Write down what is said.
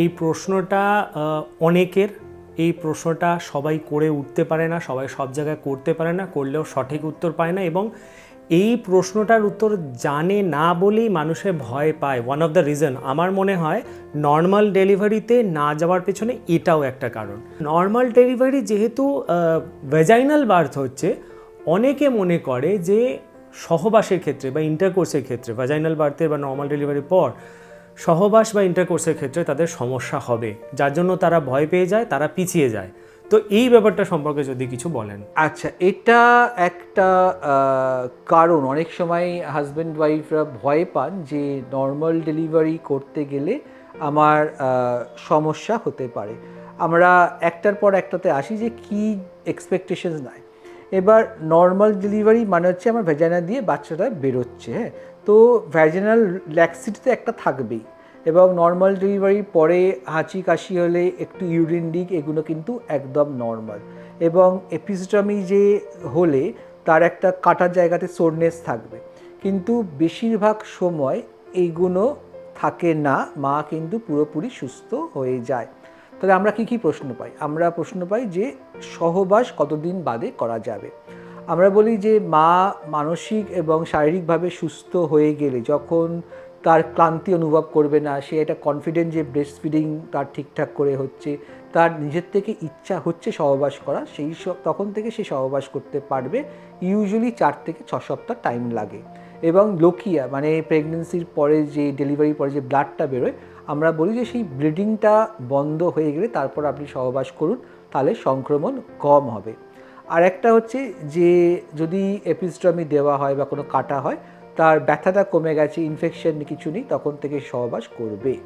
এই প্রশ্নটা অনেকের, এই প্রশ্নটা সবাই করে উঠতে পারে না, সবাই সব জায়গায় করতে পারে না, করলেও সঠিক উত্তর পায় না এবং এই প্রশ্নটার উত্তর জানে না বলেই মানুষে ভয় পায়। ওয়ান অফ দ্য রিজন আমার মনে হয় নর্মাল ডেলিভারিতে না যাওয়ার পেছনে এটাও একটা কারণ। নর্মাল ডেলিভারি যেহেতু ভেজাইনাল বার্থ হচ্ছে, অনেকে মনে করে যে সহবাসের ক্ষেত্রে বা ইন্টারকোর্সের ক্ষেত্রে ভেজাইনাল বার্থের বা নর্মাল ডেলিভারির পর সহবাস বা ইন্টারকোর্সের ক্ষেত্রে তাদের সমস্যা হবে, যার জন্য তারা ভয় পেয়ে যায়, তারা পিছিয়ে যায়। তো এই ব্যাপারটা সম্পর্কে যদি কিছু বলেন। আচ্ছা এটা একটা কারণ। অনেক সময় হাজব্যান্ড ওয়াইফরা ভয় পান যে নর্মাল ডেলিভারি করতে গেলে আমার সমস্যা হতে পারে। আমরা একটার পর একটাতে আসি যে কি এক্সপেকটেশনস নাই। এবার নর্মাল ডেলিভারি মানে হচ্ছে আমার ভেজাইনা দিয়ে বাচ্চাটা বেরোচ্ছে হ্যাঁ? তো ভ্যাজিনাল ল্যাক্সিটি তো একটা থাকবেই এবং নর্মাল ডেলিভারির পরে হাঁচি, কাশি হলে একটু ইউরিন লিক এগুলো কিন্তু একদম নর্মাল এবং এপিসিটমি যে হলে তার একটা কাটার জায়গাতে সোরনেস থাকবে। কিন্তু বেশিরভাগ সময় এইগুলো থাকে না, মা কিন্তু পুরোপুরি সুস্থ হয়ে যায়। তাহলে আমরা কি কি প্রশ্ন পাই? আমরা প্রশ্ন পাই যে সহবাস কতদিন বাদে করা যাবে? আমরা বলি যে মা মানসিক এবং শারীরিকভাবে সুস্থ হয়ে গেলে যখন তার ক্লান্তি অনুভব করবে না, সে এটা কনফিডেন্ট যে ব্রেস্ট ফিডিং তার ঠিকঠাক করে হচ্ছে, তার নিজের থেকে ইচ্ছা হচ্ছে সহবাস করা, সেই সব তখন থেকে সে সহবাস করতে পারবে। ইউজুয়ালি চার থেকে ছ সপ্তাহ টাইম লাগে। এবং লোকিয়া মানে প্রেগনেন্সির পরে যে ডেলিভারির পরে যে ব্লাডটা বেরোয়, আমরা বলি যে সেই ব্লিডিংটা বন্ধ হয়ে গেলে তারপর আপনি সহবাস করুন, তাহলে সংক্রমণ কম হবে। আর একটা হচ্ছে যে যদি এপিস্ট্রমি দেওয়া হয় বা কোনো কাটা হয়, তার ব্যথাটা কমে গেছে ইনফেকশন কিছু নেই, তখন থেকে সহবাস করবে।